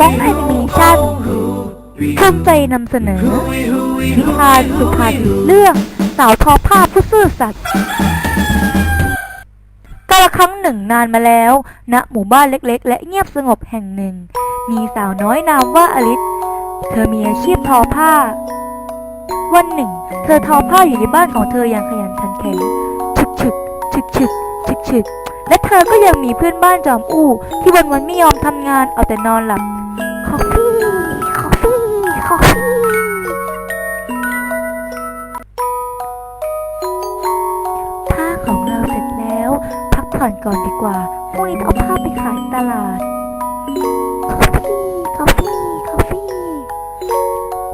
บ้องแอนิเมชั่นภูมิใจนำเสนอนิทานสุภาษิตเรื่องสาวทอผ้าผู้ซื่อสัตย์กาลครั้งหนึ่งนานมาแล้ว ณ หมู่บ้านเล็กๆ และเงียบสงบแห่งหนึ่ง มีสาวน้อยนามว่าอลิส เธอมีอาชีพทอผ้า วันหนึ่ง เธอทอผ้าอยู่ในบ้านของเธออย่างขยันขันแข็ง ฉึกฉึกฉึกฉึกฉึกฉึกและเธอก็ยังมีเพื่อนบ้านจอมอู้ที่วันวันไม่ยอมทำงานเอาแต่นอนหลับคอฟฟี่คอฟฟี่คอฟฟี่ผ้าของเราเสร็จแล้ว พักผ่อนก่อนดีกว่าพรุ่งนี้เอาผ้าไปขายตลาด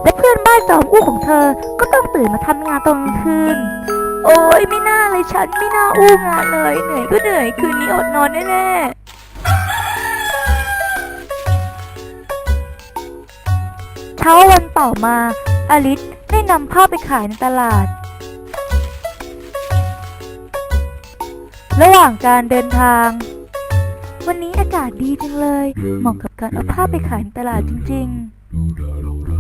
และเพื่อนบ้านจอมอู้ของเธอ ก็ต้องตื่นมาทำงานตอนกลางคืน โอ้ยไม่น่าเลยฉันไม่น่าอู้งานเลย เหนื่อยก็เหนื่อยคืนนี้อดนอนแน่ๆเช้าวันต่อมาอลิสได้นำผ้าไปขายในตลาด ระหว่างการเดินทาง วันนี้อากาศดีจังเลย เหมาะกับการเอาผ้าไปขายในตลาดจริง ๆ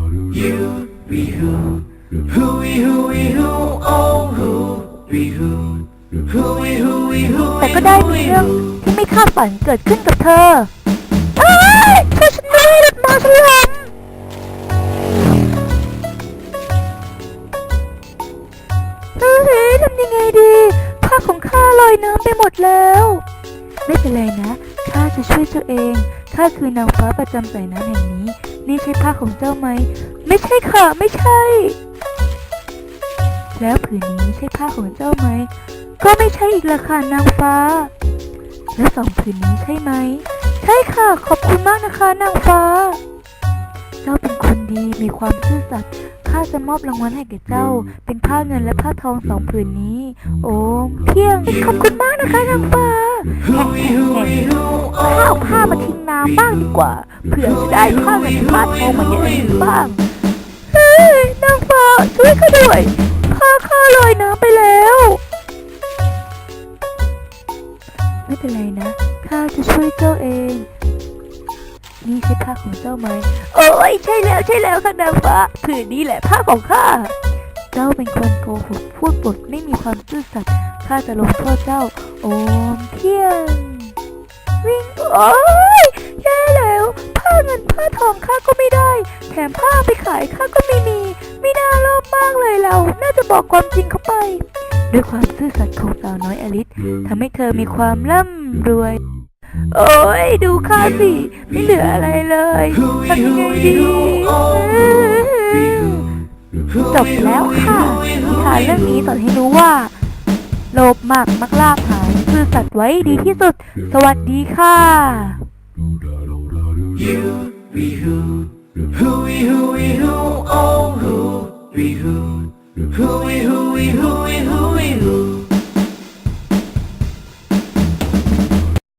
แต่ก็ได้มีเรื่องที่ไม่คาดฝันเกิดขึ้นกับเธอเอ้ยช่วยฉันด้วยรถมาฉลามเฮ้ยทำยังไงดีผ้าของข้าลอยน้ำไปหมดแล้ว ไม่เป็นไรนะ ข้าจะช่วยเจ้าเอง ข้าคือนางฟ้าประจำสายน้ำแห่ง นี้นี่ใช่ผ้าของเจ้าไหม ไม่ใช่ค่ะ ไม่ใช่ แล้วผืนนี้ใช่ผ้าของเจ้าไหม ก็ไม่ใช่อีกละค่ะนางฟ้า แล้วสองผืนนี้ใช่ไหม ใช่ค่ะ ขอบคุณมากนะคะ นางฟ้า เจ้าเป็นคนดี มีความซื่อสัตย์ ข้าจะมอบรางวัลให้แก่เจ้า เป็นผ้าเงินและผ้าทองสองผืนนี้ โอ้เพียง ขอบคุณมากนะคะนางฟ้าแห่แห่ข้าเอาผ้ามาทิ้ง น้ำบ้างดีกว่าเผื่อจะได้ผ้าเงินผ้าทองมาเยอะอีกบ้างเฮ้ยนางฟ้าช่วยข้าด้วยผ้าข้าลอยน้ำไปแล้ว ไม่เป็นไรนะข้าจะช่วยเจ้าเอง นี่ใช่ผ้าของเจ้าไหมโอ้ยใช่แล้วใช่แล้วค่ะนางฟ้าผืนนี้แหละผ้าของข้าเจ้าเป็นคนโกหกพูดบทไม่มีความซื่อสัตย์ข้าจะลงโทษเจ้า โอมเพียงวิ่งโอ้าเงินผ้าทองข้าก็ไม่ได้ แถมผ้าไปขายข้าก็ไม่มี ไม่น่ารอบมากเลยเรา น่าจะบอกความจริงเข้าไป ด้วยความซื่อสัตย์ของสาวน้อยอลิสทำให้เธอมีความร่ำรวย โอ้ยดูข้าสิ ไม่เหลืออะไรเลยทำยังไงดีจบแล้วค่ะนิทานเรื่องนี้สอนให้รู้ว่า โลภมากมักลาภหายซื่อสัตย์ไว้ดีที่สุด สวัสดีค่ะ we who, who we who we who, oh who we who, who we who we who we who we who.